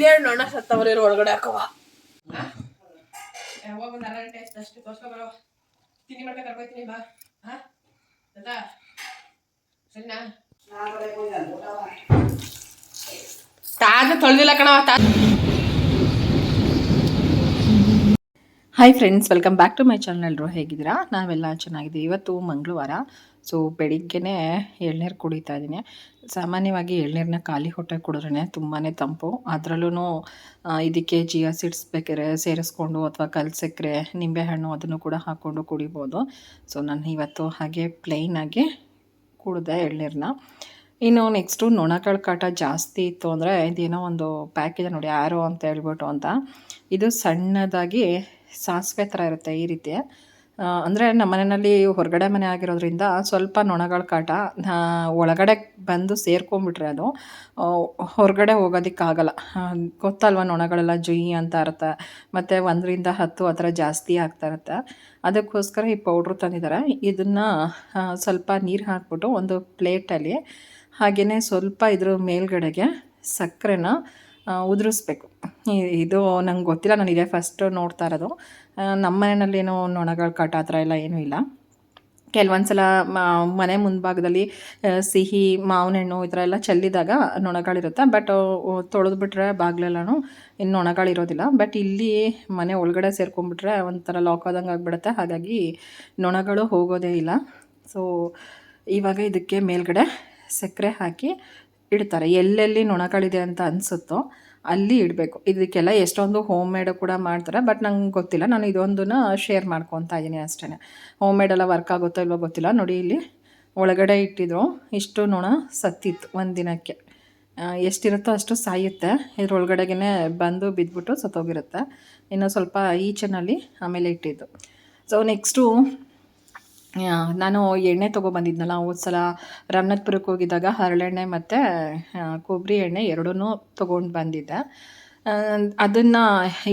ಇಲ್ಲೇ ನೋಣ ಸತ್ತವ್ರ ಒಳಗಡೆ ಹಾಕವ ಯಾವಾಗ ಒಂದು ಅರ್ಧ ಗಂಟೆ ಆಯ್ತು ಅಷ್ಟು ತೋರ್ಸ್ಕೊ ಬರೋ. ತಿಂಡಿ ಮಾಡ್ಕೊಂಡು ಕರ್ಕೊಯ್ತೀನಿ ಬಾ. ಹಾ? ಆಯ್ತಾ ಸರಿನಾ? ತಾತ ತೊಳ್ದಿಲ್ಲ ಕಣವ ತಾ hi friends welcome back to my channel ಎಲ್ಲರೂ ಹೇಗಿದ್ದೀರಾ? ನಾವೆಲ್ಲ ಚೆನ್ನಾಗಿದ್ದೀವಿ. ಇವತ್ತು ಮಂಗಳವಾರ. ಸೊ ಬೆಳಿಗ್ಗೆನೇ ಎಳ್ನೀರು ಕುಡಿತಾ ಇದ್ದೀನಿ ಸಾಮಾನ್ಯವಾಗಿ ಎಳ್ನೀರನ್ನ ಖಾಲಿ ಹೊಟ್ಟೆ ಕುಡಿದ್ರೆ ತುಂಬಾ ತಂಪು. ಅದರಲ್ಲೂ ಇದಕ್ಕೆ ಜಿಯಾ ಸೀಡ್ಸ್ ಬೇಕಾದ್ರೆ ಸೇರಿಸ್ಕೊಂಡು ಅಥವಾ ಕಲ್ ಸಕ್ಕರೆ ನಿಂಬೆಹಣ್ಣು ಅದನ್ನು ಕೂಡ ಹಾಕ್ಕೊಂಡು ಕುಡಿಬೋದು. ಸೊ ನಾನು ಇವತ್ತು ಹಾಗೆ ಪ್ಲೈನಾಗಿ ಕುಡಿದೆ ಎಳ್ನೀರನ್ನ ಇನ್ನು ನೆಕ್ಸ್ಟು ನೊಣಗಳ ಕಾಟ ಜಾಸ್ತಿ ಇತ್ತು ಅಂದರೆ ಇದೇನೋ ಒಂದು ಪ್ಯಾಕ್ ನೋಡಿ ಯಾರೋ ಅಂತ ಹೇಳ್ಬಿಟ್ಟು ಅಂತ. ಇದು ಸಣ್ಣದಾಗಿ ಸಾಸಿವೆ ಥರ ಇರುತ್ತೆ ಈ ರೀತಿ. ಅಂದರೆ ನಮ್ಮ ಮನೆಯಲ್ಲಿ ಹೊರಗಡೆ ಮನೆ ಆಗಿರೋದ್ರಿಂದ ಸ್ವಲ್ಪ ನೊಣಗಳ ಕಾಟ ಒಳಗಡೆ ಬಂದು ಸೇರ್ಕೊಂಡ್ಬಿಟ್ರೆ ಅದು ಹೊರಗಡೆ ಹೋಗೋದಕ್ಕಾಗಲ್ಲ. ಗೊತ್ತಲ್ವ ನೊಣಗಳೆಲ್ಲ ಜುಯಿ ಅಂತ ಇರುತ್ತೆ ಮತ್ತು ಒಂದರಿಂದ ಹತ್ತು ಆ ಥರ ಜಾಸ್ತಿ ಆಗ್ತಾ ಇರುತ್ತೆ. ಅದಕ್ಕೋಸ್ಕರ ಈ ಪೌಡ್ರು ತಂದಿದ್ದಾರೆ. ಇದನ್ನು ಸ್ವಲ್ಪ ನೀರು ಹಾಕ್ಬಿಟ್ಟು ಒಂದು ಪ್ಲೇಟಲ್ಲಿ ಹಾಗೆಯೇ ಸ್ವಲ್ಪ ಇದ್ರ ಮೇಲ್ಗಡೆಗೆ ಸಕ್ಕರೆನ ಉದುರಿಸ್ಬೇಕು. ಇದು ನಂಗೆ ಗೊತ್ತಿಲ್ಲ, ನಾನು ಇದೇ ಫಸ್ಟು ನೋಡ್ತಾ ಇರೋದು. ನಮ್ಮ ಮನೆಯಲ್ಲೇನೋ ನೊಣಗಳು ಕಾಟ ಆ ಥರ ಎಲ್ಲ ಏನೂ ಇಲ್ಲ. ಕೆಲವೊಂದು ಸಲ ಮನೆ ಮುಂಭಾಗದಲ್ಲಿ ಸಿಹಿ ಮಾವಿನ ಹಣ್ಣು ಈ ಥರ ಎಲ್ಲ ಚೆಲ್ಲಿದಾಗ ನೊಣಗಳಿರುತ್ತೆ. ಬಟ್ ತೊಳೆದ್ಬಿಟ್ರೆ ಬಾಗಿಲೆಲ್ಲೂ ಇನ್ನು ನೊಣಗಳಿರೋದಿಲ್ಲ. ಬಟ್ ಇಲ್ಲಿ ಮನೆ ಒಳಗಡೆ ಸೇರ್ಕೊಂಡ್ಬಿಟ್ರೆ ಒಂಥರ ಲಾಕ್ ಆದಂಗೆ ಆಗಿಬಿಡುತ್ತೆ. ಹಾಗಾಗಿ ನೊಣಗಳು ಹೋಗೋದೇ ಇಲ್ಲ. ಸೊ ಇವಾಗ ಇದಕ್ಕೆ ಮೇಲ್ಗಡೆ ಸಕ್ಕರೆ ಹಾಕಿ ಇಡ್ತಾರೆ. ಎಲ್ಲೆಲ್ಲಿ ನೊಣಗಳಿದೆ ಅಂತ ಅನಿಸುತ್ತೋ ಅಲ್ಲಿ ಇಡಬೇಕು. ಇದಕ್ಕೆಲ್ಲ ಎಷ್ಟೊಂದು ಹೋಮ್ ಮೇಡ್ ಕೂಡ ಮಾಡ್ತಾರೆ. ಬಟ್ ನಂಗೆ ಗೊತ್ತಿಲ್ಲ. ನಾನು ಇದೊಂದನ್ನು ಶೇರ್ ಮಾಡ್ಕೊತಾ ಇದ್ದೀನಿ ಅಷ್ಟೇ ಹೋಮ್ ಮೇಡ್ ಎಲ್ಲ ವರ್ಕ್ ಆಗುತ್ತೋ ಇಲ್ವೋ ಗೊತ್ತಿಲ್ಲ. ನೋಡಿ ಇಲ್ಲಿ ಒಳಗಡೆ ಇಟ್ಟಿದ್ರು. ಇಷ್ಟು ನೊಣ ಸತ್ತಿತ್ತು ಒಂದು ದಿನಕ್ಕೆ. ಎಷ್ಟಿರುತ್ತೋ ಅಷ್ಟು ಸಾಯುತ್ತೆ. ಇದ್ರೊಳಗಡೆಗೆ ಬಂದು ಬಿದ್ದುಬಿಟ್ಟು ಸತ್ತೋಗಿರುತ್ತೆ. ಇನ್ನೂ ಸ್ವಲ್ಪ ಈಚನಲ್ಲಿ ಆಮೇಲೆ ಇಟ್ಟಿದ್ದು. ಸೊ ನೆಕ್ಸ್ಟು ನಾನು ಎಣ್ಣೆ ತೊಗೊಬಂದಿದ್ನಲ್ಲ ಹೋದ ಸಲ ರಾಮನಾಥ್ಪುರಕ್ಕೆ ಹೋಗಿದ್ದಾಗ ಹರಳೆಣ್ಣೆ ಮತ್ತು ಕೊಬ್ಬರಿ ಎಣ್ಣೆ ಎರಡೂ ತೊಗೊಂಡು ಬಂದಿದ್ದೆ ಅದನ್ನು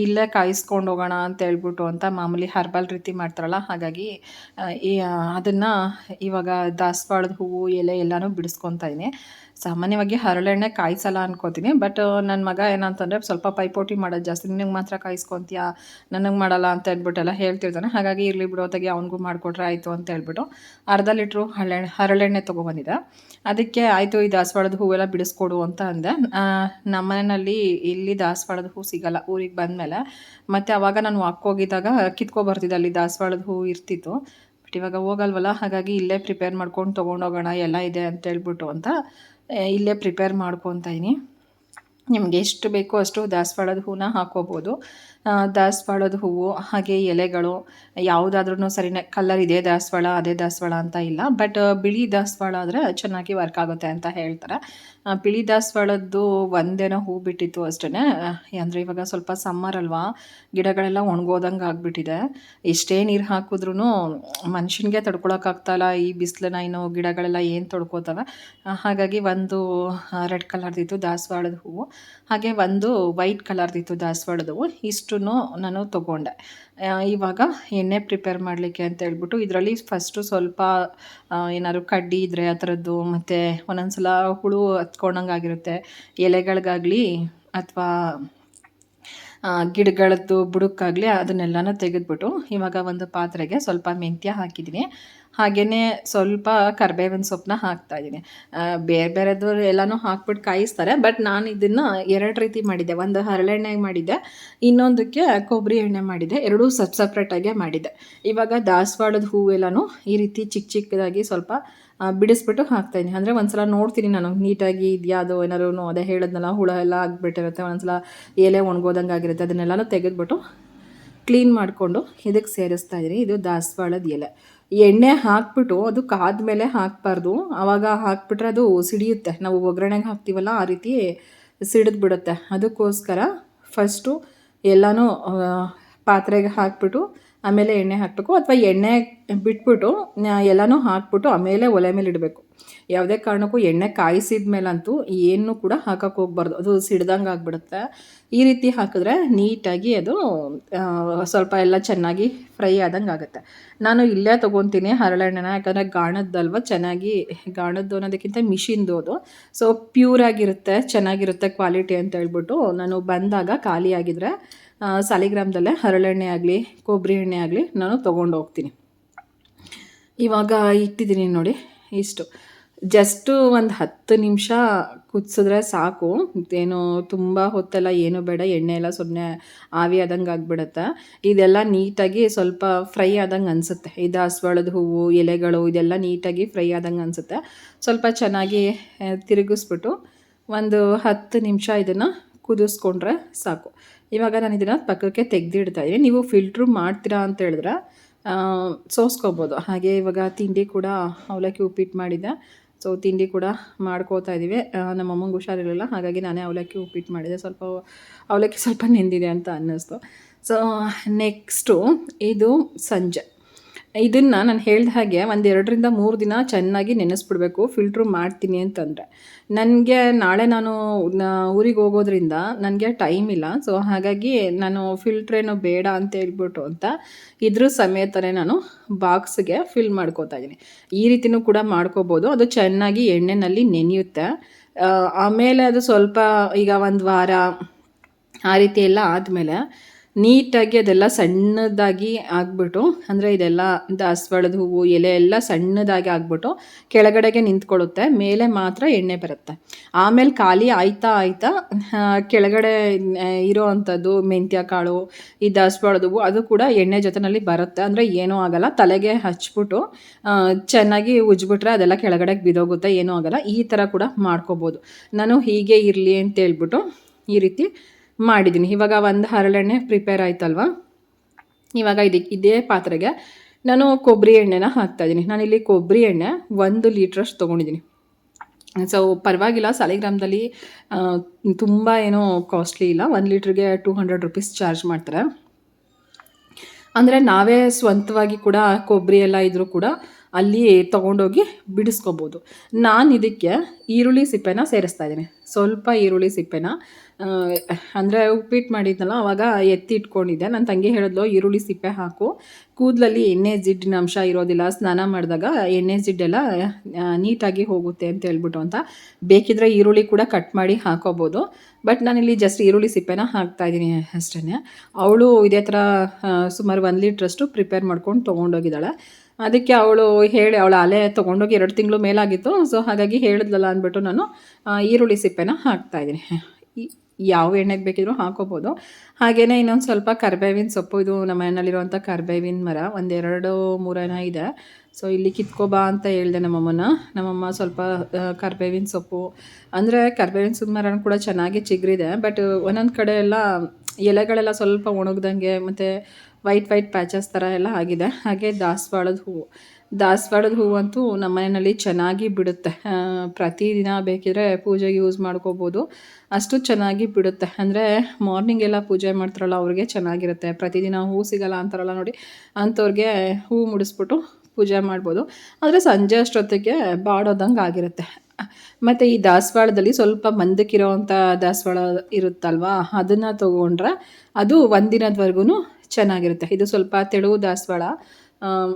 ಇಲ್ಲೇ ಕಾಯಿಸ್ಕೊಂಡು ಹೋಗೋಣ ಅಂತ ಹೇಳ್ಬಿಟ್ಟು ಅಂತ ಮಾಮೂಲಿ ಹರ್ಬಲ್ ರೀತಿ ಮಾಡ್ತಾರಲ್ಲ, ಹಾಗಾಗಿ ಈ ಅದನ್ನು ಇವಾಗ ದಾಸವಾಳದ ಹೂವು, ಎಲೆ ಎಲ್ಲನೂ ಬಿಡಿಸ್ಕೊತಾ ಇದ್ದೀನಿ ಸಾಮಾನ್ಯವಾಗಿ ಹರಳೆಣ್ಣೆ ಕಾಯಿಸಲ್ಲ ಅನ್ಕೋತೀನಿ ಬಟ್ ನನ್ನ ಮಗ ಏನಂತಂದರೆ ಸ್ವಲ್ಪ ಪೈಪೋಟಿ ಮಾಡೋದು ಜಾಸ್ತಿ, ನಿನಗೆ ಮಾತ್ರ ಕಾಯಿಸ್ಕೊತೀಯ? ನನಗೆ ಮಾಡಲ್ಲ ಅಂತ ಹೇಳ್ಬಿಟ್ಟೆಲ್ಲ ಹೇಳ್ತಿರ್ತಾನೆ. ಹಾಗಾಗಿ ಇರಲಿ ಬಿಡೋ ಅವನಿಗೂ ಮಾಡಿಕೊಟ್ರೆ ಆಯಿತು ಅಂತ ಹೇಳ್ಬಿಟ್ಟು ಅರ್ಧ ಲೀಟ್ರು ಹರಳೆಣ್ಣೆ ಹರಳೆಣ್ಣೆ ತೊಗೊಬಂದಿದ್ದೆ. ಅದಕ್ಕೆ ಆಯಿತು, ಈ ದಾಸವಾಳದ ಹೂವೆಲ್ಲ ಬಿಡಿಸ್ಕೊಡು ಅಂತ ಅಂದೆ. ನಮ್ಮ ಮನೆಯಲ್ಲಿ ಇಲ್ಲಿ ದಾಸವಾಳದ ಹೂ ಸಿಗಲ್ಲ, ಊರಿಗೆ ಬಂದಮೇಲೆ. ಮತ್ತು ಅವಾಗ ನಾನು ವಾಕ್ ಹೋಗಿದ್ದಾಗ ಕಿತ್ಕೊಬರ್ತಿದ್ದೆ ಅಲ್ಲಿ ದಾಸವಾಳದ ಹೂ ಇರ್ತಿತ್ತು. ಬಟ್ ಇವಾಗ ಹೋಗಲ್ವಲ್ಲ, ಹಾಗಾಗಿ ಇಲ್ಲೇ ಪ್ರಿಪೇರ್ ಮಾಡ್ಕೊಂಡು ತೊಗೊಂಡೋಗೋಣ, ಎಲ್ಲ ಇದೆ ಅಂತ ಹೇಳ್ಬಿಟ್ಟು ಅಂತ ಇಲ್ಲೇ ಪ್ರಿಪೇರ್ ಮಾಡ್ಕೊತ ಇದೀನಿ. ನಿಮ್ಗೆ ಎಷ್ಟು ಬೇಕೋ ಅಷ್ಟು ದಾಸವಾಳದ ಹೂನ ಹಾಕೋಬೋದು. ದಾಸವಾಳದ ಹೂವು, ಹಾಗೆ ಎಲೆಗಳು ಯಾವುದಾದ್ರೂ ಸರಿನೇ ಕಲರ್ ಇದೆ ದಾಸವಾಳ, ಅದೇ ದಾಸವಾಳ ಅಂತ ಇಲ್ಲ. ಬಟ್ ಬಿಳಿ ದಾಸವಾಳ ಆದರೆ ಚೆನ್ನಾಗಿ ವರ್ಕ್ ಆಗುತ್ತೆ ಅಂತ ಹೇಳ್ತಾರೆ. ಬಿಳಿ ದಾಸವಾಳದ್ದು ಒಂದೇನೋ ಹೂ ಬಿಟ್ಟಿತ್ತು ಅಷ್ಟೇ ಅಂದರೆ ಇವಾಗ ಸ್ವಲ್ಪ ಸಮ್ಮರ್ ಅಲ್ವಾ, ಗಿಡಗಳೆಲ್ಲ ಒಣಗೋದಂಗೆ ಆಗಿಬಿಟ್ಟಿದೆ. ಎಷ್ಟೇ ನೀರು ಹಾಕಿದ್ರೂ ಮನುಷ್ಯನಿಗೆ ತಡ್ಕೊಳಕ್ಕಾಗ್ತಾಯಿಲ್ಲ ಈ ಬಿಸಿಲನ್ನ, ಇನ್ನು ಗಿಡಗಳೆಲ್ಲ ಏನು ತೊಡ್ಕೋತವೆ. ಹಾಗಾಗಿ ಒಂದು ರೆಡ್ ಕಲರ್ದಿತ್ತು ದಾಸವಾಳದ ಹೂವು. ಹಾಗೆ ಒಂದು ವೈಟ್ ಕಲರ್ದಿತ್ತು ದಾಸವಾಳದ ಹೂವು. ಇಷ್ಟೂ ನಾನು ತೊಗೊಂಡೆ. ಇವಾಗ ಎಣ್ಣೆ ಪ್ರಿಪೇರ್ ಮಾಡಲಿಕ್ಕೆ ಅಂತ ಹೇಳ್ಬಿಟ್ಟು ಇದರಲ್ಲಿ ಫಸ್ಟು ಸ್ವಲ್ಪ ಏನಾದ್ರು ಕಡ್ಡಿ ಇದ್ದರೆ ಆ ಥರದ್ದು, ಮತ್ತು ಒಂದೊಂದು ಸಲ ಹುಳು ಹತ್ಕೊಂಡಂಗೆ ಆಗಿರುತ್ತೆ ಎಲೆಗಳಿಗಾಗಲಿ ಅಥವಾ ಗಿಡಗಳದ್ದು ಬುಡಕ್ಕಾಗಲಿ ಅದನ್ನೆಲ್ಲನೂ ತೆಗೆದ್ಬಿಟ್ಟು ಇವಾಗ ಒಂದು ಪಾತ್ರೆಗೆ ಸ್ವಲ್ಪ ಮೆಂತ್ಯ ಹಾಕಿದ್ದೀನಿ. ಹಾಗೆಯೇ ಸ್ವಲ್ಪ ಕರ್ಬೇವಿನ ಸೊಪ್ಪನ್ನ ಹಾಕ್ತಾಯಿದ್ದೀನಿ ಬೇರೆ ಬೇರೆದು ಎಲ್ಲನೂ ಹಾಕ್ಬಿಟ್ಟು ಕಾಯಿಸ್ತಾರೆ, ಬಟ್ ನಾನು ಇದನ್ನು ಎರಡು ರೀತಿ ಮಾಡಿದ್ದೆ. ಒಂದು ಹರಳೆಣ್ಣೆ ಮಾಡಿದ್ದೆ, ಇನ್ನೊಂದಕ್ಕೆ ಕೊಬ್ಬರಿ ಎಣ್ಣೆ ಮಾಡಿದ್ದೆ, ಎರಡೂ ಸಪ್ ಸಪ್ರೇಟಾಗೆ ಮಾಡಿದ್ದೆ. ಇವಾಗ ದಾಸವಾಳದ ಹೂವೆಲ್ಲನೂ ಈ ರೀತಿ ಚಿಕ್ಕ ಚಿಕ್ಕದಾಗಿ ಸ್ವಲ್ಪ ಬಿಡಿಸ್ಬಿಟ್ಟು ಹಾಕ್ತಾಯಿದ್ದೀನಿ ಅಂದರೆ ಒಂದ್ಸಲ ನೋಡ್ತೀನಿ ನಾನು, ನೀಟಾಗಿ ಇದೆಯಾ ಅದು ಏನಾದ್ರು ಅದೇ ಹೇಳಿದ್ನಲ್ಲ, ಹುಳ ಎಲ್ಲ ಆಗಿಬಿಟ್ಟಿರುತ್ತೆ, ಒಂದ್ಸಲ ಎಲೆ ಒಣಗೋದಂಗೆ ಆಗಿರುತ್ತೆ, ಅದನ್ನೆಲ್ಲನೂ ತೆಗೆದ್ಬಿಟ್ಟು ಕ್ಲೀನ್ ಮಾಡಿಕೊಂಡು ಇದಕ್ಕೆ ಸೇರಿಸ್ತಾ ಇದ್ದೀನಿ. ಇದು ದಾಸವಾಳದ ಎಲೆ. ಎಣ್ಣೆ ಹಾಕ್ಬಿಟ್ಟು ಅದು ಕಾದ ಮೇಲೆ ಹಾಕಬಾರ್ದು. ಆವಾಗ ಹಾಕ್ಬಿಟ್ರೆ ಅದು ಸಿಡಿಯುತ್ತೆ. ನಾವು ಒಗ್ಗರಣೆಗೆ ಹಾಕ್ತೀವಲ್ಲ, ಆ ರೀತಿ ಸಿಡಿದು ಬಿಡುತ್ತೆ. ಅದಕ್ಕೋಸ್ಕರ ಫಸ್ಟು ಎಲ್ಲನೂ ಪಾತ್ರೆಗೆ ಹಾಕ್ಬಿಟ್ಟು ಆಮೇಲೆ ಎಣ್ಣೆ ಹಾಕಬೇಕು ಅಥವಾ ಎಣ್ಣೆ ಬಿಟ್ಬಿಟ್ಟು ಎಲ್ಲನೂ ಹಾಕ್ಬಿಟ್ಟು ಆಮೇಲೆ ಒಲೆ ಮೇಲೆ ಇಡಬೇಕು. ಯಾವುದೇ ಕಾರಣಕ್ಕೂ ಎಣ್ಣೆ ಕಾಯಿಸಿದ ಮೇಲಂತೂ ಏನು ಕೂಡ ಹಾಕಕ್ಕೆ ಹೋಗ್ಬಾರ್ದು. ಅದು ಸಿಡ್ದಂಗೆ ಆಗಿಬಿಡುತ್ತೆ. ಈ ರೀತಿ ಹಾಕಿದ್ರೆ ನೀಟಾಗಿ ಅದು ಸ್ವಲ್ಪ ಎಲ್ಲ ಚೆನ್ನಾಗಿ ಫ್ರೈ ಆದಂಗೆ ಆಗುತ್ತೆ. ನಾನು ಇಲ್ಲೇ ತೊಗೊತೀನಿ ಹರಳೆಣ್ಣೆನ, ಯಾಕಂದರೆ ಗಾಣದ್ದಲ್ವ, ಚೆನ್ನಾಗಿ ಗಾಣದ್ದು ಅನ್ನೋದಕ್ಕಿಂತ ಮಿಷಿನ್ದು ಅದು. ಸೊ ಪ್ಯೂರ್ ಆಗಿರುತ್ತೆ, ಚೆನ್ನಾಗಿರುತ್ತೆ ಕ್ವಾಲಿಟಿ ಅಂತ ಹೇಳ್ಬಿಟ್ಟು ನಾನು ಬಂದಾಗ ಖಾಲಿ ಆಗಿದ್ರೆ ಸಾಲಿಗ್ರಾಮದಲ್ಲೇ ಹರಳೆಣ್ಣೆ ಆಗಲಿ, ಕೊಬ್ಬರಿ ಎಣ್ಣೆ ಆಗಲಿ ನಾನು ತೊಗೊಂಡು ಹೋಗ್ತೀನಿ. ಇವಾಗ ಇಟ್ಟಿದ್ದೀನಿ ನೋಡಿ, ಇಷ್ಟು. ಜಸ್ಟು ಒಂದು ಹತ್ತು ನಿಮಿಷ ಕುದಿಸಿದ್ರೆ ಸಾಕು. ಏನು ತುಂಬ ಹೊತ್ತೆಲ್ಲ, ಏನೂ ಬೇಡ, ಎಣ್ಣೆ ಎಲ್ಲ ಸೊನ್ನೆ ಆವಿ ಆದಂಗೆ ಆಗಿಬಿಡುತ್ತೆ. ಇದೆಲ್ಲ ನೀಟಾಗಿ ಸ್ವಲ್ಪ ಫ್ರೈ ಆದಂಗೆ ಅನಿಸುತ್ತೆ. ಇದು ದಾಸವಾಳದ ಹೂವು, ಎಲೆಗಳು, ಇದೆಲ್ಲ ನೀಟಾಗಿ ಫ್ರೈ ಆದಂಗೆ ಅನಿಸುತ್ತೆ. ಸ್ವಲ್ಪ ಚೆನ್ನಾಗಿ ತಿರುಗಿಸ್ಬಿಟ್ಟು ಒಂದು ಹತ್ತು ನಿಮಿಷ ಇದನ್ನು ಕುದಿಸ್ಕೊಂಡ್ರೆ ಸಾಕು. ಇವಾಗ ನಾನು ಇದನ್ನು ಪಕ್ಕಕ್ಕೆ ತೆಗೆದಿಡ್ತಾ ಇದ್ದೀನಿ ನೀವು ಫಿಲ್ಟ್ರು ಮಾಡ್ತೀರಾ ಅಂತ ಹೇಳಿದ್ರೆ ಸೋಸ್ಕೋಬೋದು. ಹಾಗೆ ಇವಾಗ ತಿಂಡಿ ಕೂಡ ಅವಲಕ್ಕಿ ಉಪ್ಪಿಟ್ಟು ಮಾಡಿದ್ದೆ. ಸೊ ತಿಂಡಿ ಕೂಡ ಮಾಡ್ಕೋತಾ ಇದ್ದೀವಿ ನಮ್ಮ ಅಮ್ಮಂಗೆ ಹುಷಾರಿರಲಿಲ್ಲ. ಹಾಗಾಗಿ ನಾನೇ ಅವಲಕ್ಕಿ ಉಪ್ಪಿಟ್ಟು ಮಾಡಿದೆ. ಸ್ವಲ್ಪ ಅವಲಕ್ಕಿ ಸ್ವಲ್ಪ ನೆಂದಿದೆ ಅಂತ ಅನ್ನಿಸ್ತು. ಸೊ ನೆಕ್ಸ್ಟು ಇದು ಸಂಜೆ. ಇದನ್ನು ನಾನು ಹೇಳ್ದ ಹಾಗೆ ಒಂದು ಎರಡರಿಂದ ಮೂರು ದಿನ ಚೆನ್ನಾಗಿ ನೆನೆಸ್ಬಿಡ್ಬೇಕು ಫಿಲ್ಟ್ರು ಮಾಡ್ತೀನಿ ಅಂತಂದರೆ. ನನಗೆ ನಾಳೆ ನಾನು ಊರಿಗೆ ಹೋಗೋದ್ರಿಂದ ನನಗೆ ಟೈಮ್ ಇಲ್ಲ. ಸೊ ಹಾಗಾಗಿ ನಾನು ಫಿಲ್ಟ್ರೇನು ಬೇಡ ಅಂತ ಹೇಳ್ಬಿಟ್ಟು ಅಂತ ಇದ್ರ ಸಮೇತನೇ ನಾನು ಬಾಕ್ಸ್ಗೆ ಫಿಲ್ ಮಾಡ್ಕೋತಾ ಇದ್ದೀನಿ. ಈ ರೀತಿನೂ ಕೂಡ ಮಾಡ್ಕೋಬೋದು. ಅದು ಚೆನ್ನಾಗಿ ಎಣ್ಣೆನಲ್ಲಿ ನೆನೆಯುತ್ತೆ. ಆಮೇಲೆ ಅದು ಸ್ವಲ್ಪ ಈಗ ಒಂದು ವಾರ ಆ ರೀತಿ ಎಲ್ಲ ಆದಮೇಲೆ ನೀಟಾಗಿ ಅದೆಲ್ಲ ಸಣ್ಣದಾಗಿ ಆಗ್ಬಿಟ್ಟು, ಅಂದರೆ ಇದೆಲ್ಲ ದಾಸವಾಳದ ಹೂವು, ಎಲೆ ಎಲ್ಲ ಸಣ್ಣದಾಗಿ ಆಗ್ಬಿಟ್ಟು ಕೆಳಗಡೆಗೆ ನಿಂತ್ಕೊಳ್ಳುತ್ತೆ, ಮೇಲೆ ಮಾತ್ರ ಎಣ್ಣೆ ಬರುತ್ತೆ. ಆಮೇಲೆ ಖಾಲಿ ಆಯ್ತಾ ಆಯ್ತಾ ಕೆಳಗಡೆ ಇರೋ ಅಂಥದ್ದು ಮೆಂತ್ಯ ಕಾಳು, ಈ ದಾಸವಾಳದ ಹೂವು, ಅದು ಕೂಡ ಎಣ್ಣೆ ಜೊತೆನಲ್ಲಿ ಬರುತ್ತೆ, ಅಂದರೆ ಏನೂ ಆಗಲ್ಲ. ತಲೆಗೆ ಹಚ್ಬಿಟ್ಟು ಚೆನ್ನಾಗಿ ಉಜ್ಬಿಟ್ರೆ ಅದೆಲ್ಲ ಕೆಳಗಡೆಗೆ ಬಿದೋಗುತ್ತೆ, ಏನೂ ಆಗಲ್ಲ. ಈ ಥರ ಕೂಡ ಮಾಡ್ಕೋಬೋದು. ನಾನು ಹೀಗೆ ಇರಲಿ ಅಂತ ಹೇಳ್ಬಿಟ್ಟು ಈ ರೀತಿ ಮಾಡಿದ್ದೀನಿ. ಇವಾಗ ಒಂದು ಹರಳೆಣ್ಣೆ ಪ್ರಿಪೇರ್ ಆಯ್ತಲ್ವಾ? ಇವಾಗ ಇದಕ್ಕೆ ಇದೇ ಪಾತ್ರೆಗೆ ನಾನು ಕೊಬ್ಬರಿ ಎಣ್ಣೆನ ಹಾಕ್ತಾಯಿದ್ದೀನಿ ನಾನಿಲ್ಲಿ ಕೊಬ್ಬರಿ ಎಣ್ಣೆ ಒಂದು ಲೀಟ್ರಷ್ಟು ತೊಗೊಂಡಿದ್ದೀನಿ. ಸೊ ಪರವಾಗಿಲ್ಲ, ಸಾಲಿಗ್ರಾಮದಲ್ಲಿ ತುಂಬ ಏನೂ ಕಾಸ್ಟ್ಲಿ ಇಲ್ಲ. ಒಂದು ಲೀಟ್ರಿಗೆ ಟೂ ಹಂಡ್ರೆಡ್ ರುಪೀಸ್ ಚಾರ್ಜ್ ಮಾಡ್ತಾರೆ. ಅಂದರೆ ನಾವೇ ಸ್ವಂತವಾಗಿ ಕೂಡ ಕೊಬ್ಬರಿ ಎಲ್ಲ ಇದ್ದರೂ ಕೂಡ ಅಲ್ಲಿ ತೊಗೊಂಡೋಗಿ ಬಿಡಿಸ್ಕೋಬೋದು. ನಾನು ಇದಕ್ಕೆ ಈರುಳ್ಳಿ ಸಿಪ್ಪೆನ ಸೇರಿಸ್ತಾ ಇದ್ದೀನಿ. ಸ್ವಲ್ಪ ಈರುಳ್ಳಿ ಸಿಪ್ಪೆನ ಅಂದರೆ ಉಪ್ಪಿಟ್ಟು ಮಾಡಿದ್ನಲ್ಲ, ಅವಾಗ ಎತ್ತಿ ಇಟ್ಕೊಂಡಿದ್ದೆ. ನನ್ನ ತಂಗಿ ಹೇಳಿದ್ಲು, ಈರುಳ್ಳಿ ಸಿಪ್ಪೆ ಹಾಕು. ಕೂದಲಲ್ಲಿ ಎಣ್ಣೆ ಜಿಡ್ಡಿನ ಅಂಶ ಇರೋದಿಲ್ಲ. ಸ್ನಾನ ಮಾಡಿದಾಗ ಎಣ್ಣೆ ಜಿಡ್ಡೆಲ್ಲ ನೀಟಾಗಿ ಹೋಗುತ್ತೆ ಅಂತ ಹೇಳ್ಬಿಟ್ಟು ಅಂತ. ಬೇಕಿದ್ರೆ ಈರುಳ್ಳಿ ಕೂಡ ಕಟ್ ಮಾಡಿ ಹಾಕೋಬೋದು. ಬಟ್ ನಾನಿಲ್ಲಿ ಜಸ್ಟ್ ಈರುಳ್ಳಿ ಸಿಪ್ಪೆನ ಹಾಕ್ತಾ ಇದ್ದೀನಿ ಅಷ್ಟೇ ಅವಳು ಇದೇ ಥರ ಸುಮಾರು ಒಂದು ಲೀಟ್ರಷ್ಟು ಪ್ರಿಪೇರ್ ಮಾಡ್ಕೊಂಡು ತೊಗೊಂಡೋಗಿದ್ದಾಳೆ. ಅದಕ್ಕೆ ಅವಳು ಹೇಳಿ, ಅವಳು ಅಲೆ ತೊಗೊಂಡೋಗಿ ಎರಡು ತಿಂಗಳು ಮೇಲಾಗಿತ್ತು. ಸೊ ಹಾಗಾಗಿ ಹೇಳಿದ್ಲಲ್ಲ ಅಂದ್ಬಿಟ್ಟು ನಾನು ಈರುಳ್ಳಿ ಸಿಪ್ಪೆನ ಹಾಕ್ತಾ ಇದ್ದೀನಿ. ಈ- ಯಾವ ಎಣ್ಣೆಗೆ ಬೇಕಿದ್ರೂ ಹಾಕೋಬೋದು. ಹಾಗೆಯೇ ಇನ್ನೊಂದು ಸ್ವಲ್ಪ ಕರ್ಬೇವಿನ ಸೊಪ್ಪು. ಇದು ನಮ್ಮ ಮನೆಯಲ್ಲಿರುವಂಥ ಕರ್ಬೇವಿನ ಮರ, ಒಂದೆರಡು ಮೂರನ ಇದೆ. ಸೊ ಇಲ್ಲಿ ಕಿತ್ಕೊಬಾ ಅಂತ ಹೇಳಿದೆ ನಮ್ಮಮ್ಮನ. ನಮ್ಮಮ್ಮ ಸ್ವಲ್ಪ ಕರ್ಬೇವಿನ ಸೊಪ್ಪು. ಅಂದರೆ ಕರ್ಬೇವಿನ ಸೊಪ್ಪು ಮರ ಕೂಡ ಚೆನ್ನಾಗಿ ಚಿಗ್ರಿದೆ. ಬಟ್ ಒಂದೊಂದು ಕಡೆ ಎಲ್ಲ ಎಲೆಗಳೆಲ್ಲ ಸ್ವಲ್ಪ ಒಣಗ್ದಂಗೆ, ಮತ್ತು ವೈಟ್ ವೈಟ್ ಪ್ಯಾಚಸ್ ಥರ ಎಲ್ಲ ಆಗಿದೆ. ಹಾಗೆ ದಾಸವಾಳದ ಹೂವು. ದಾಸವಾಳದ ಹೂವಂತೂ ನಮ್ಮ ಮನೆಯಲ್ಲಿ ಚೆನ್ನಾಗಿ ಬಿಡುತ್ತೆ. ಪ್ರತಿದಿನ ಬೇಕಿದ್ರೆ ಪೂಜೆಗೆ ಯೂಸ್ ಮಾಡ್ಕೋಬೋದು. ಅಷ್ಟು ಚೆನ್ನಾಗಿ ಬಿಡುತ್ತೆ. ಅಂದರೆ ಮಾರ್ನಿಂಗ್ ಎಲ್ಲ ಪೂಜೆ ಮಾಡ್ತಾರಲ್ಲ, ಅವ್ರಿಗೆ ಚೆನ್ನಾಗಿರುತ್ತೆ. ಪ್ರತಿದಿನ ಹೂ ಸಿಗಲ್ಲ ಅಂತಾರಲ್ಲ ನೋಡಿ, ಅಂಥವ್ರಿಗೆ ಹೂ ಮುಡಿಸ್ಬಿಟ್ಟು ಪೂಜೆ ಮಾಡ್ಬೋದು. ಆದರೆ ಸಂಜೆ ಅಷ್ಟೊತ್ತಿಗೆ ಬಾಡೋದಂಗೆ ಆಗಿರುತ್ತೆ. ಮತ್ತು ಈ ದಾಸವಾಳದಲ್ಲಿ ಸ್ವಲ್ಪ ಮಂದಕ್ಕಿರೋವಂಥ ದಾಸವಾಳ ಇರುತ್ತಲ್ವಾ, ಅದನ್ನು ತೊಗೊಂಡ್ರೆ ಅದು ಒಂದಿನದವರೆಗೂ ಚೆನ್ನಾಗಿರುತ್ತೆ. ಇದು ಸ್ವಲ್ಪ ತೆಳು ದಾಸವಾಳ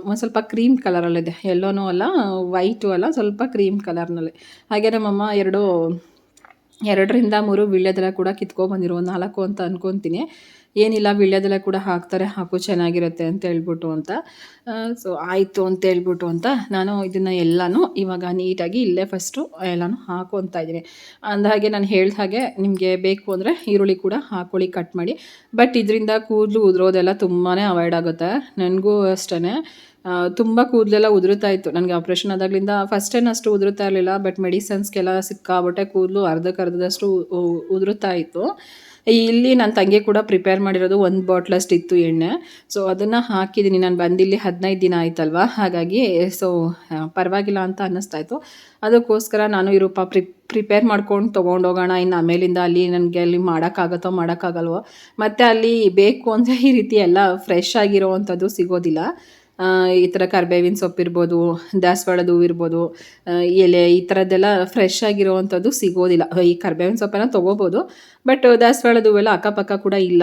ಒಂದು ಸ್ವಲ್ಪ ಕ್ರೀಮ್ ಕಲರಲ್ಲಿದೆ. ಎಲ್ಲೋನೂ ಅಲ್ಲ ವೈಟು ಅಲ್ಲ, ಸ್ವಲ್ಪ ಕ್ರೀಮ್ ಕಲರ್ನಲ್ಲಿ. ಹಾಗೆ ನಮ್ಮಮ್ಮ ಎರಡು, ಎರಡರಿಂದ ಮೂರು ವೀಳ್ಯದೆಲೆ ಕೂಡ ಕಿತ್ಕೊಬಂದಿರೋ ಒಂದು ನಾಲ್ಕು ಅಂತ ಅನ್ಕೊತೀನಿ. ಏನಿಲ್ಲ ವೀಳ್ಯದೆಲೆ ಕೂಡ ಹಾಕ್ತಾರೆ, ಹಾಕು ಚೆನ್ನಾಗಿರುತ್ತೆ ಅಂತ ಹೇಳ್ಬಿಟ್ಟು ಅಂತ. ಸೊ ಆಯಿತು ಅಂತ ಹೇಳ್ಬಿಟ್ಟು ಅಂತ ನಾನು ಇದನ್ನು ಎಲ್ಲನೂ ಇವಾಗ ನೀಟಾಗಿ ಇಲ್ಲೇ ಫಸ್ಟು ಎಲ್ಲನೂ ಹಾಕೊತಾ ಇದ್ದೀನಿ. ಅಂದಹಾಗೆ ನಾನು ಹೇಳ್ದ ಹಾಗೆ ನಿಮಗೆ ಬೇಕು ಅಂದರೆ ಈರುಳ್ಳಿ ಕೂಡ ಹಾಕೊಳ್ಳಿ ಕಟ್ ಮಾಡಿ. ಬಟ್ ಇದರಿಂದ ಕೂದಲು ಉದುರೋದೆಲ್ಲ ತುಂಬಾ ಅವಾಯ್ಡ್ ಆಗುತ್ತೆ. ನನಗೂ ಅಷ್ಟೇ ತುಂಬ ಕೂದಲೆಲ್ಲ ಉದುರುತ್ತಾ ಇತ್ತು. ನನಗೆ ಆಪ್ರೇಷನ್ ಆದಾಗಲಿಂದ ಫಸ್ಟ್ ಏನು ಅಷ್ಟು ಉದುರುತ್ತಾ ಇರಲಿಲ್ಲ ಬಟ್ ಮೆಡಿಸನ್ಸ್ಗೆಲ್ಲ ಸಿಕ್ಕಾಬಿಟ್ಟೆ ಕೂದಲು ಅರ್ಧಕ್ಕೆ ಅರ್ಧದಷ್ಟು ಉದುರುತ್ತಾ ಇತ್ತು. ಇಲ್ಲಿ ನನ್ನ ತಂಗಿ ಕೂಡ ಪ್ರಿಪೇರ್ ಮಾಡಿರೋದು ಒಂದು ಬಾಟ್ಲಷ್ಟು ಇತ್ತು ಎಣ್ಣೆ. ಸೊ ಅದನ್ನು ಹಾಕಿದ್ದೀನಿ ನಾನು ಬಂದಿಲ್ಲಿ ಹದಿನೈದು ದಿನ ಆಯ್ತಲ್ವ? ಹಾಗಾಗಿ ಸೊ ಪರವಾಗಿಲ್ಲ ಅಂತ ಅನ್ನಿಸ್ತಾ ಇತ್ತು ಅದಕ್ಕೋಸ್ಕರ ನಾನು ಈ ರೂಪ ಪ್ರಿ ಪ್ರಿಪೇರ್ ಮಾಡ್ಕೊಂಡು ತೊಗೊಂಡೋಗೋಣ ಇನ್ನು ಆಮೇಲಿಂದ ಅಲ್ಲಿ ನನಗೆ ಅಲ್ಲಿ ಮಾಡೋಕ್ಕಾಗತ್ತೋ, ಮಾಡೋಕ್ಕಾಗಲ್ವೋ. ಮತ್ತು ಅಲ್ಲಿ ಬೇಕು ಅಂದರೆ ಈ ರೀತಿ ಎಲ್ಲ ಫ್ರೆಶ್ ಆಗಿರೋವಂಥದ್ದು ಸಿಗೋದಿಲ್ಲ. ಈ ಥರ ಕರ್ಬೇವಿನ ಸೊಪ್ಪು ಇರ್ಬೋದು, ದಾಸವಾಳದ ಹೂವಿರ್ಬೋದು ಎಲೆ ಈ ಥರದ್ದೆಲ್ಲ ಫ್ರೆಶ್ ಆಗಿರೋವಂಥದ್ದು ಸಿಗೋದಿಲ್ಲ. ಈ ಕರ್ಬೇವಿನ ಸೊಪ್ಪನ್ನು ತೊಗೋಬೋದು ಬಟ್ ದಾಸವಾಳದ ಹೂವೆಲ್ಲ ಅಕ್ಕಪಕ್ಕ ಕೂಡ ಇಲ್ಲ.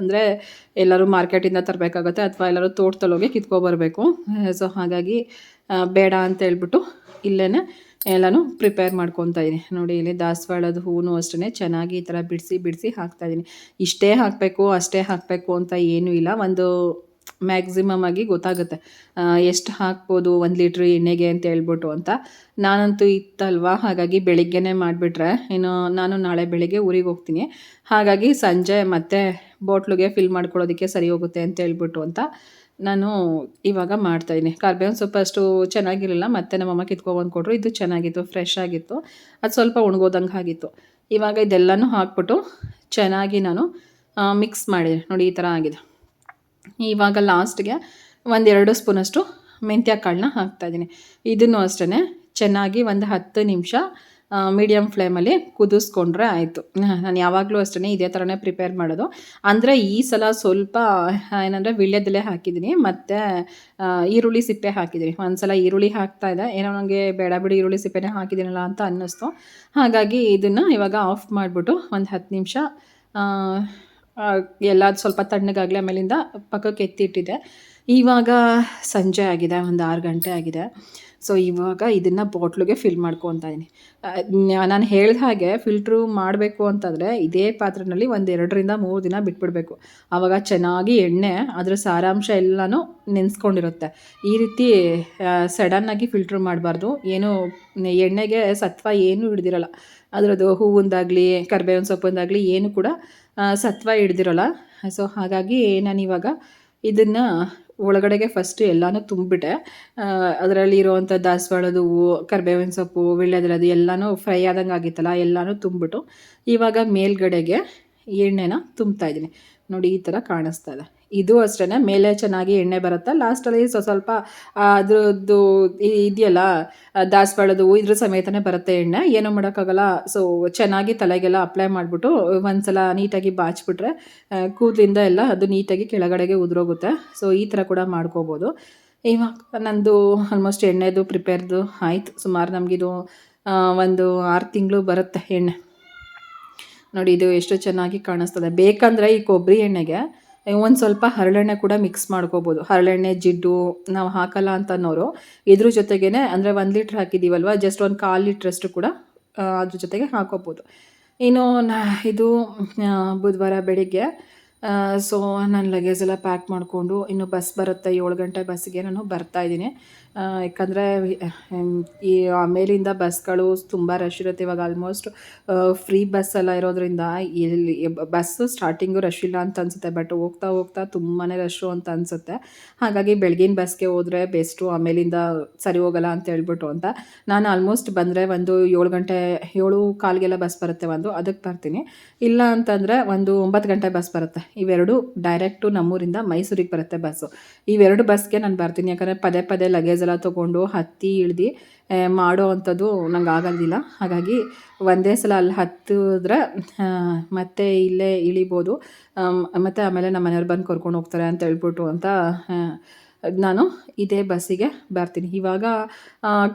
ಅಂದರೆ ಎಲ್ಲರೂ ಮಾರ್ಕೆಟಿಂದ ತರಬೇಕಾಗುತ್ತೆ ಅಥವಾ ಎಲ್ಲರೂ ತೋಟದಲ್ಲೋಗಿ ಕಿತ್ಕೊಬರ್ಬೇಕು. ಸೊ ಹಾಗಾಗಿ ಬೇಡ ಅಂತ ಹೇಳ್ಬಿಟ್ಟು ಇಲ್ಲೇ ಎಲ್ಲನೂ ಪ್ರಿಪೇರ್ ಮಾಡ್ಕೊತಾ ಇದ್ದೀನಿ ನೋಡಿ, ಇಲ್ಲಿ ದಾಸವಾಳದ ಹೂವು ಅಷ್ಟೇ ಚೆನ್ನಾಗಿ ಈ ಥರ ಬಿಡಿಸಿ ಬಿಡಿಸಿ ಹಾಕ್ತಾಯಿದ್ದೀನಿ ಇಷ್ಟೇ ಹಾಕಬೇಕು, ಅಷ್ಟೇ ಹಾಕಬೇಕು ಅಂತ ಏನೂ ಇಲ್ಲ. ಒಂದು ಮ್ಯಾಕ್ಸಿಮಮ್ ಆಗಿ ಗೊತ್ತಾಗುತ್ತೆ. ಎಷ್ಟು ಹಾಕ್ಬೋದು ಒಂದು ಲೀಟ್ರ್ ಎಣ್ಣೆಗೆ ಅಂತ ಹೇಳ್ಬಿಟ್ಟು ಅಂತ. ನಾನಂತೂ ಇತ್ತಲ್ವಾ? ಹಾಗಾಗಿ ಬೆಳಿಗ್ಗೆನೇ ಮಾಡಿಬಿಟ್ರೆ. ಇನ್ನು ನಾನು ನಾಳೆ ಬೆಳಿಗ್ಗೆ ಊರಿಗೆ ಹೋಗ್ತೀನಿ. ಹಾಗಾಗಿ ಸಂಜೆ ಮತ್ತೆ ಬಾಟ್ಲಿಗೆ ಫಿಲ್ ಮಾಡ್ಕೊಳ್ಳೋದಕ್ಕೆ ಸರಿ ಹೋಗುತ್ತೆ ಅಂತ ಹೇಳ್ಬಿಟ್ಟು ಅಂತ ನಾನು ಇವಾಗ ಮಾಡ್ತಾಯಿದ್ದೀನಿ ಕರ್ಬೇವಿನ ಸೊಪ್ಪು ಅಷ್ಟು ಚೆನ್ನಾಗಿರಲಿಲ್ಲ. ಮತ್ತೆ ನಮ್ಮಮ್ಮ ಕಿತ್ಕೊಬಂದು ಕೊಟ್ಟರು ಇದು ಚೆನ್ನಾಗಿತ್ತು ಫ್ರೆಶ್ ಆಗಿತ್ತು. ಅದು ಸ್ವಲ್ಪ ಉಣ್ಗೋದಂಗೆ ಆಗಿತ್ತು. ಇವಾಗ ಇದೆಲ್ಲನೂ ಹಾಕ್ಬಿಟ್ಟು ಚೆನ್ನಾಗಿ ನಾನು ಮಿಕ್ಸ್ ಮಾಡಿದೆ ನೋಡಿ ಈ ಥರ ಆಗಿದೆ. ಇವಾಗ ಲಾಸ್ಟ್ಗೆ ಒಂದೆರಡು ಸ್ಪೂನಷ್ಟು ಮೆಂತ್ಯ ಕಾಳನ್ನ ಹಾಕ್ತಾಯಿದ್ದೀನಿ ಇದನ್ನು ಅಷ್ಟೇ ಚೆನ್ನಾಗಿ ಒಂದು ಹತ್ತು ನಿಮಿಷ ಮೀಡಿಯಮ್ ಫ್ಲೇಮಲ್ಲಿ ಕುದಿಸ್ಕೊಂಡ್ರೆ ಆಯಿತು. ನಾನು ಯಾವಾಗಲೂ ಅಷ್ಟೇ ಇದೇ ಥರನೇ ಪ್ರಿಪೇರ್ ಮಾಡೋದು. ಅಂದರೆ ಈ ಸಲ ಸ್ವಲ್ಪ ಏನಂದರೆ ವಿಳ್ಯದಲ್ಲೇ ಹಾಕಿದ್ದೀನಿ, ಮತ್ತು ಈರುಳ್ಳಿ ಸಿಪ್ಪೆ ಹಾಕಿದ್ದೀನಿ. ಒಂದು ಸಲ ಈರುಳ್ಳಿ ಇದೆ. ಏನೋ ನನಗೆ ಬೇಡ ಬಿಡಿ ಈರುಳ್ಳಿ ಸಿಪ್ಪೆನೇ ಹಾಕಿದ್ದೀನಲ್ಲ ಅಂತ ಅನ್ನಿಸ್ತು. ಹಾಗಾಗಿ ಇದನ್ನು ಇವಾಗ ಆಫ್ ಮಾಡಿಬಿಟ್ಟು ಒಂದು ಹತ್ತು ನಿಮಿಷ ಎಲ್ಲ ಸ್ವಲ್ಪ ತಣ್ಣಗಾಗಲಿ ಆಮೇಲಿಂದ ಪಕ್ಕಕ್ಕೆ ಎತ್ತಿಟ್ಟಿದ್ದೆ ಇವಾಗ ಸಂಜೆ ಆಗಿದೆ ಒಂದು ಆರು ಗಂಟೆ ಆಗಿದೆ. ಸೊ ಇವಾಗ ಇದನ್ನು ಬಾಟ್ಲಿಗೆ ಫಿಲ್ ಮಾಡ್ಕೊತ ಇದ್ದೀನಿ ನಾನು ಹೇಳಿದ ಹಾಗೆ ಫಿಲ್ಟ್ರು ಮಾಡಬೇಕು ಅಂತಂದರೆ ಇದೇ ಪಾತ್ರೆಯಲ್ಲಿ ಒಂದು ಎರಡರಿಂದ ಮೂರು ದಿನ ಬಿಟ್ಬಿಡಬೇಕು. ಆವಾಗ ಚೆನ್ನಾಗಿ ಎಣ್ಣೆ, ಅದರ ಸಾರಾಂಶ ಎಲ್ಲನೂ ನೆನೆಸ್ಕೊಂಡಿರುತ್ತೆ. ಈ ರೀತಿ ಸಡನ್ನಾಗಿ ಫಿಲ್ಟ್ರ್ ಮಾಡಬಾರ್ದು. ಏನು, ಎಣ್ಣೆಗೆ ಸತ್ವ ಏನೂ ಹಿಡ್ದಿರಲ್ಲ. ಅದರದ್ದು ಹೂವಿಂದಾಗಲಿ, ಕರ್ಬೇವಿನ ಸೊಪ್ಪಿಂದಾಗಲಿ ಏನು ಕೂಡ ಸತ್ವ ಹಿಡ್ದಿರಲ್ಲ. ಸೊ ಹಾಗಾಗಿ ನಾನಿವಾಗ ಇದನ್ನು ಒಳಗಡೆಗೆ ಫಸ್ಟ್ ಎಲ್ಲನೂ ತುಂಬಿಟ್ಟೆ ಅದರಲ್ಲಿ ಇರುವಂಥ ದಾಸವಾಳದ ಹೂವು ಕರ್ಬೇವಿನ ಸೊಪ್ಪು, ವೀಳ್ಯದೆಲೆದು ಎಲ್ಲನೂ ಫ್ರೈ ಆದಂಗೆ ಆಗಿತ್ತಲ್ಲ, ಎಲ್ಲನೂ ತುಂಬಿಟ್ಟು ಇವಾಗ ಮೇಲ್ಗಡೆಗೆ ಎಣ್ಣೆನ ತುಂಬ್ತಾ ಇದ್ದೀನಿ. ನೋಡಿ ಈ ಥರ ಕಾಣಿಸ್ತಾ ಇದೆ. ಇದು ಅಷ್ಟೇ ಮೇಲೆ ಚೆನ್ನಾಗಿ ಎಣ್ಣೆ ಬರುತ್ತೆ ಲಾಸ್ಟಲ್ಲಿ ಸ್ವ ಸ್ವಲ್ಪ ಆ, ಅದ್ರದ್ದು ಇದೆಯಲ್ಲ ದಾಸವಾಳದ ಹೂ ಇದ್ರ ಸಮೇತನೇ ಬರುತ್ತೆ ಎಣ್ಣೆ. ಏನೂ ಮಾಡೋಕ್ಕಾಗಲ್ಲ. ಸೊ ಚೆನ್ನಾಗಿ ತಲೆಗೆಲ್ಲ ಅಪ್ಲೈ ಮಾಡಿಬಿಟ್ಟು ಒಂದ್ಸಲ ನೀಟಾಗಿ ಬಾಚಿಬಿಟ್ರೆ ಕೂದಲಿಂದ ಎಲ್ಲ ಅದು ನೀಟಾಗಿ ಕೆಳಗಡೆಗೆ ಉದುರೋಗುತ್ತೆ. ಸೊ ಈ ಥರ ಕೂಡ ಮಾಡ್ಕೋಬೋದು. ಇವಾಗ ನಂದು ಆಲ್ಮೋಸ್ಟ್ ಎಣ್ಣೆದು ಪ್ರಿಪೇರ್ದು ಆಯಿತು. ಸುಮಾರು ನಮಗಿದು ಒಂದು ಆರು ತಿಂಗಳು ಬರುತ್ತೆ ಎಣ್ಣೆ. ನೋಡಿ ಇದು ಎಷ್ಟು ಚೆನ್ನಾಗಿ ಕಾಣಿಸ್ತದೆ. ಬೇಕಂದ್ರೆ ಈ ಕೊಬ್ಬರಿ ಎಣ್ಣೆಗೆ ಒಂದು ಸ್ವಲ್ಪ ಹರಳೆಣ್ಣೆ ಕೂಡ ಮಿಕ್ಸ್ ಮಾಡ್ಕೋಬೋದು. ಹರಳೆಣ್ಣೆ, ಜಿಡ್ಡು ನಾವು ಹಾಕಲ್ಲ ಅಂತ ಅನ್ನೋರು ಇದ್ರ ಜೊತೆಗೇ ಅಂದರೆ ಒಂದು ಲೀಟ್ರ್ ಹಾಕಿದ್ದೀವಲ್ವ ಜಸ್ಟ್ ಒಂದು ಕಾಲು ಲೀಟ್ರಷ್ಟು ಕೂಡ ಅದ್ರ ಜೊತೆಗೆ ಹಾಕೋಬೋದು. ಇನ್ನು ಇದು ಬುಧವಾರ ಬೆಳಿಗ್ಗೆ ಸೊ ನಾನು ಲಗೇಜ್ ಎಲ್ಲ ಪ್ಯಾಕ್ ಮಾಡಿಕೊಂಡು ಇನ್ನು ಬಸ್ ಬರುತ್ತೆ, ಏಳು ಗಂಟೆ ಬಸ್ಸಿಗೆ ನಾನು ಬರ್ತಾ ಇದ್ದೀನಿ. ಯಾಕಂದರೆ ಈ ಆಮೇಲಿಂದ ಬಸ್ಗಳು ತುಂಬ ರಶ್ ಇರುತ್ತೆ. ಇವಾಗ ಆಲ್ಮೋಸ್ಟ್ ಫ್ರೀ ಬಸ್ ಎಲ್ಲ ಇರೋದ್ರಿಂದ ಇಲ್ಲಿ ಬಸ್ಸು ಸ್ಟಾರ್ಟಿಂಗು ರಶ್ ಇಲ್ಲ ಅಂತ ಅನಿಸುತ್ತೆ. ಬಟ್ ಹೋಗ್ತಾ ಹೋಗ್ತಾ ತುಂಬಾ ರಶ್ಶು ಅಂತ ಅನಿಸುತ್ತೆ. ಹಾಗಾಗಿ ಬೆಳಗಿನ ಬಸ್ಗೆ ಹೋದರೆ ಬೆಸ್ಟು ಆಮೇಲಿಂದ ಸರಿ ಹೋಗಲ್ಲ ಅಂತ ಹೇಳ್ಬಿಟ್ಟು ಅಂತ. ನಾನು ಆಲ್ಮೋಸ್ಟ್ ಬಂದರೆ ಒಂದು ಏಳು ಗಂಟೆ, ಏಳು ಕಾಲ್ಗೆಲ್ಲ ಬಸ್ ಬರುತ್ತೆ ಒಂದು, ಅದಕ್ಕೆ ಬರ್ತೀನಿ. ಇಲ್ಲ ಅಂತಂದರೆ ಒಂದು ಒಂಬತ್ತು ಗಂಟೆ ಬಸ್ ಬರುತ್ತೆ. ಇವೆರಡು ಡೈರೆಕ್ಟು ನಮ್ಮೂರಿಂದ ಮೈಸೂರಿಗೆ ಬರುತ್ತೆ ಬಸ್ಸು ಇವೆರಡು ಬಸ್ಗೆ ನಾನು ಬರ್ತೀನಿ. ಯಾಕಂದರೆ ಪದೇ ಪದೇ ಲಗೇಜ್ ಎಲ್ಲ ತೊಗೊಂಡು ಹತ್ತಿ ಇಳ್ದು ಮಾಡೋ ಅಂಥದ್ದು ನಂಗೆ ಆಗೋದಿಲ್ಲ ಹಾಗಾಗಿ ಒಂದೇ ಸಲ ಅಲ್ಲಿ ಹತ್ತಿದ್ರೆ ಮತ್ತೆ ಇಲ್ಲೇ ಇಳಿಬೋದು. ಮತ್ತು ಆಮೇಲೆ ನಮ್ಮ ಮನೆಯವ್ರು ಬಂದು ಕರ್ಕೊಂಡು ಹೋಗ್ತಾರೆ ಅಂತ ಹೇಳ್ಬಿಟ್ಟು ಅಂತ ನಾನು ಇದೇ ಬಸ್ಸಿಗೆ ಬರ್ತೀನಿ. ಇವಾಗ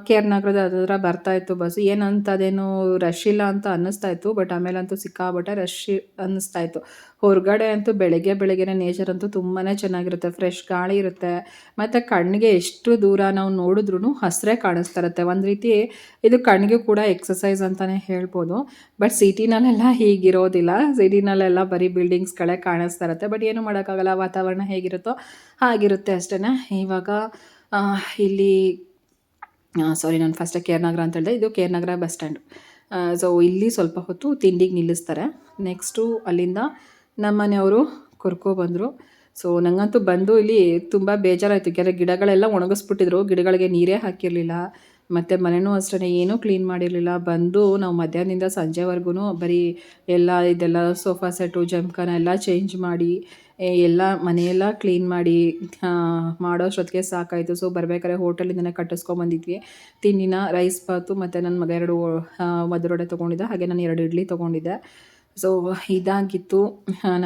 ಕೇರ್ ನಗರದ ಹತ್ರ ಬರ್ತಾ ಇತ್ತು ಬಸ್ಸು ಏನಂತದೇನು ರಶ್ ಇಲ್ಲ ಅಂತ ಅನ್ನಿಸ್ತಾ ಇತ್ತು. ಬಟ್ ಆಮೇಲೆ ಅಂತೂ ಸಿಕ್ಕಾಬಟ್ಟೆ ರಶ್ ಅನ್ನಿಸ್ತಾ ಇತ್ತು. ಹೊರಗಡೆ ಅಂತೂ ಬೆಳಗ್ಗೆ ಬೆಳಗ್ಗೆನೇ ನೇಚರ್ ಅಂತೂ ತುಂಬಾ ಚೆನ್ನಾಗಿರುತ್ತೆ. ಫ್ರೆಶ್ ಗಾಳಿ ಇರುತ್ತೆ. ಮತ್ತು ಕಣ್ಣಿಗೆ ಎಷ್ಟು ದೂರ ನಾವು ನೋಡಿದ್ರೂ ಹಸಿರೇ ಕಾಣಿಸ್ತಾ ಇರುತ್ತೆ. ಒಂದು ರೀತಿ ಇದು ಕಣ್ಣಿಗೆ ಕೂಡ ಎಕ್ಸಸೈಸ್ ಅಂತಲೇ ಹೇಳ್ಬೋದು. ಬಟ್ ಸಿಟಿನಲ್ಲೆಲ್ಲ ಹೀಗಿರೋದಿಲ್ಲ. ಸಿಟಿನಲ್ಲೆಲ್ಲ ಬರೀ ಬಿಲ್ಡಿಂಗ್ಸ್ಗಳೇ ಕಾಣಿಸ್ತಾ ಇರುತ್ತೆ. ಬಟ್ ಏನು ಮಾಡೋಕ್ಕಾಗಲ್ಲ. ವಾತಾವರಣ ಹೇಗಿರುತ್ತೋ ಹಾಗಿರುತ್ತೆ ಅಷ್ಟೇ ಇವಾಗ ಇಲ್ಲಿ ಸಾರಿ ನಾನು ಫಸ್ಟ್ ಕೇರ್ ನಗರ ಅಂತ ಹೇಳಿದೆ. ಇದು ಕೇರ್ ನಗರ ಬಸ್ ಸ್ಟ್ಯಾಂಡ್ ಸೊ ಇಲ್ಲಿ ಸ್ವಲ್ಪ ಹೊತ್ತು ತಿಂಡಿಗೆ ನಿಲ್ಲಿಸ್ತಾರೆ. ನೆಕ್ಸ್ಟು ಅಲ್ಲಿಂದ ನಮ್ಮ ಮನೆಯವರು ಕರ್ಕೊಬಂದರು ಸೊ ನನಗಂತೂ ಬಂದು ಇಲ್ಲಿ ತುಂಬ ಬೇಜಾರಾಯಿತು. ಕೆಲ ಗಿಡಗಳೆಲ್ಲ ಒಣಗಿಸ್ಬಿಟ್ಟಿದ್ರು. ಗಿಡಗಳಿಗೆ ನೀರೇ ಹಾಕಿರಲಿಲ್ಲ. ಮತ್ತು ಮನೆಯೂ ಅಷ್ಟೇ ಏನೂ ಕ್ಲೀನ್ ಮಾಡಿರಲಿಲ್ಲ. ಬಂದು ನಾವು ಮಧ್ಯಾಹ್ನದಿಂದ ಸಂಜೆವರೆಗೂ ಬರೀ ಎಲ್ಲ ಇದೆಲ್ಲ ಸೋಫಾ ಸೆಟ್ಟು, ಜಮ್ಕನ ಎಲ್ಲ ಚೇಂಜ್ ಮಾಡಿ ಎಲ್ಲ ಮನೆಯೆಲ್ಲ ಕ್ಲೀನ್ ಮಾಡಿ ಮಾಡೋಷ್ಟೊತ್ತಿಗೆ ಸಾಕಾಯಿತು. ಸೊ ಬರ್ಬೇಕಾದ್ರೆ ಹೋಟೆಲಿಂದನೇ ಕಟ್ಟಿಸ್ಕೊಂಬಂದಿದ್ವಿ ತಿಂಡಿನ ರೈಸ್ ಬಾತು ಮತ್ತು ನನ್ನ ಮಗ ಎರಡು ಮಧುರೊಡೆ ತೊಗೊಂಡಿದ್ದೆ. ಹಾಗೆ ನಾನು ಎರಡು ಇಡ್ಲಿ ತೊಗೊಂಡಿದ್ದೆ. ಸೊ ಇದಾಗಿತ್ತು.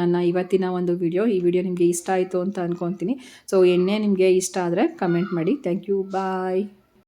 ನನ್ನ ಇವತ್ತಿನ ಒಂದು ವಿಡಿಯೋ ಈ ವಿಡಿಯೋ ನಿಮಗೆ ಇಷ್ಟ ಆಯಿತು ಅಂತ ಅಂದ್ಕೊತೀನಿ ಸೊ ಎಣ್ಣೆ ನಿಮಗೆ ಇಷ್ಟ ಆದರೆ ಕಮೆಂಟ್ ಮಾಡಿ. Thank you bye